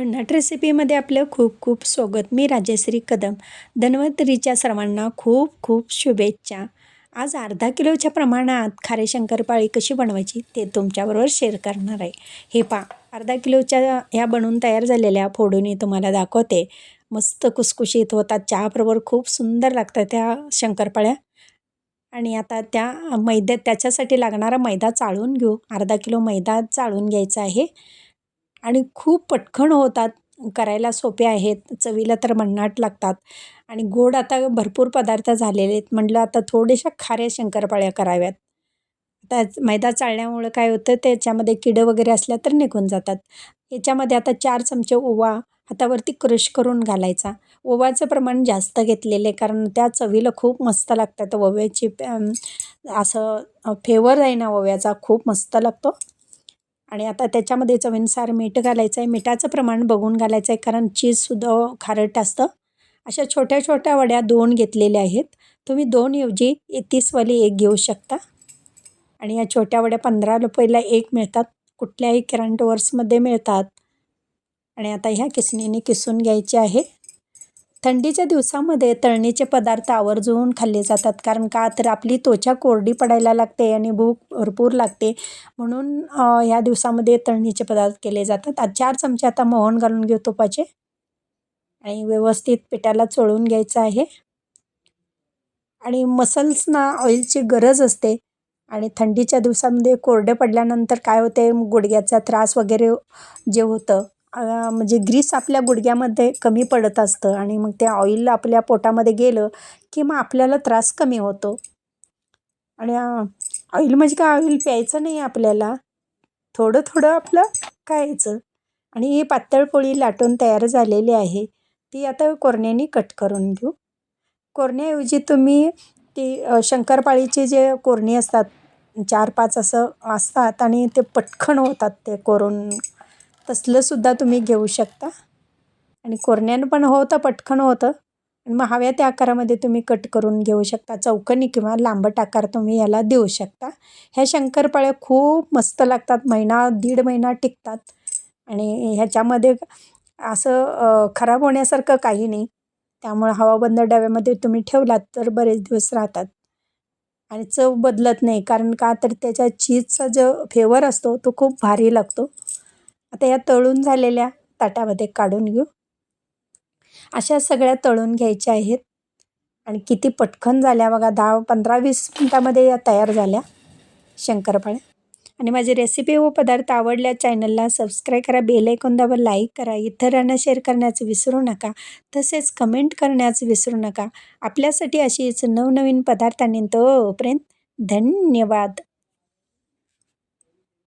भन्नाट रेसिपीमध्ये आपलं खूप खूप स्वागत. मी राजश्री कदम. धन्वंतरीच्या सर्वांना खूप खूप शुभेच्छा. आज अर्धा किलोच्या प्रमाणात खारे शंकरपाळी कशी बनवायची ते तुमच्याबरोबर शेअर करणार आहे. हे पा अर्धा किलोच्या ह्या बनवून तयार झालेल्या फोडून तुम्हाला दाखवते. मस्त कुसकुशीत होतात चहाबरोबर खूप सुंदर लागतात त्या शंकरपाळ्या आणि आता त्या मैद्यात त्याच्यासाठी लागणारा मैदा चाळून घेऊ. अर्धा किलो मैदा चाळून घ्यायचा आहे. आणि खूप पटकन होतात करायला सोपे आहेत चवीला तर भन्नाट लागतात. आणि गोड आता भरपूर पदार्थ झालेले आहेत. म्हटलं आता थोड्याशा खाऱ्या शंकरपाळ्या कराव्यात. आता मैदा चाळण्यामुळं काय होतं त्याच्यामध्ये किडं वगैरे असल्या तर निघून जातात. याच्यामध्ये आता चार चमचे ओवा हातावरती क्रश करून घालायचा. ओव्याचं प्रमाण जास्त घेतलेलं आहे कारण त्या चवीला खूप मस्त लागतात. ओव्याची असं फेवर आहे ना ओव्याचा खूप मस्त लागतो. आणि आता त्याच्यामध्ये चवीनुसार मीठ घालायचं आहे मिठाचं प्रमाण बघून घालायचं आहे कारण चीजसुद्धा खारट असतं. अशा छोट्या छोट्या वड्या दोन घेतलेल्या आहेत. तुम्ही दोन ऐवजी तीसवाली एक घेऊ शकता. आणि या छोट्या वड्या पंधरा रुपयाला एक मिळतात. कुठल्याही करंट वर्समध्ये मिळतात. आणि आता ह्या किसणीने किसून घ्यायचे आहे. थंडीच्या दिवसामध्ये तळणीचे पदार्थ आवर्जून खाल्ले जातात. कारण का? तर आपली त्वचा कोरडी पडायला लागते आणि भूक भरपूर लागते. म्हणून ह्या दिवसामध्ये तळणीचे पदार्थ केले जातात. आज चार चमचे आता मोहन घालून घेऊ तुपाचे. आणि व्यवस्थित पिठाला चोळून घ्यायचं आहे. आणि मसल्सना ऑइलची गरज असते. आणि थंडीच्या दिवसामध्ये कोरडे पडल्यानंतर काय होते? गुडघ्याचा त्रास वगैरे जे होतं म्हणजे ग्रीस आपल्या गुडघ्यामध्ये कमी पडत असतं आणि मग ते ऑइल आपल्या पोटामध्ये गेलं की मग आपल्याला त्रास कमी होतो. आणि ऑइल म्हणजे काय? ऑइल प्यायचं नाही आपल्याला. थोडं थोडं आपलं खायचं. आणि ही पातळ पोळी लाटून तयार झालेली आहे. ती आता कोरण्याने कट करून घेऊ. कोरण्याऐवजी तुम्ही ती शंकरपाळीचे जे कोरणी असतात चार पाच असं असतात आणि ते पटखण होतात ते कोरून तसलंसुद्धा तुम्ही घेऊ शकता. आणि कोरण्यानं पण होतं पटकन होतं. आणि मग हव्या त्या आकारामध्ये तुम्ही कट करून घेऊ शकता. चौकनी किंवा लांबट आकार तुम्ही याला देऊ शकता. ह्या शंकरपाळ्या खूप मस्त लागतात. महिना दीड महिना टिकतात. आणि ह्याच्यामध्ये असं खराब होण्यासारखं काही नाही. त्यामुळं हवाबंद डब्यामध्ये तुम्ही ठेवलात तर बरेच दिवस राहतात. आणि चव बदलत नाही. कारण का? तर त्याच्या चीजचा जो फ्लेवर असतो तो खूप भारी लागतो. आता या तळून झालेल्या ताटामध्ये काढून घेऊ. अशा सगळ्या तळून घ्यायच्या आहेत. आणि किती पटकन झाल्या बघा दहा पंधरा वीस मिनटामध्ये या तयार झाल्या शंकरपाळ्या. आणि माझी रेसिपी व पदार्थ आवडल्या चॅनलला सबस्क्राईब करा बेल ऐकून दाबा लाईक करा इतरांना शेअर करण्याचं विसरू नका तसेच कमेंट करण्याचं विसरू नका. आपल्यासाठी अशीच नवनवीन पदार्थ पदार्थांनी तोपर्यंत धन्यवाद.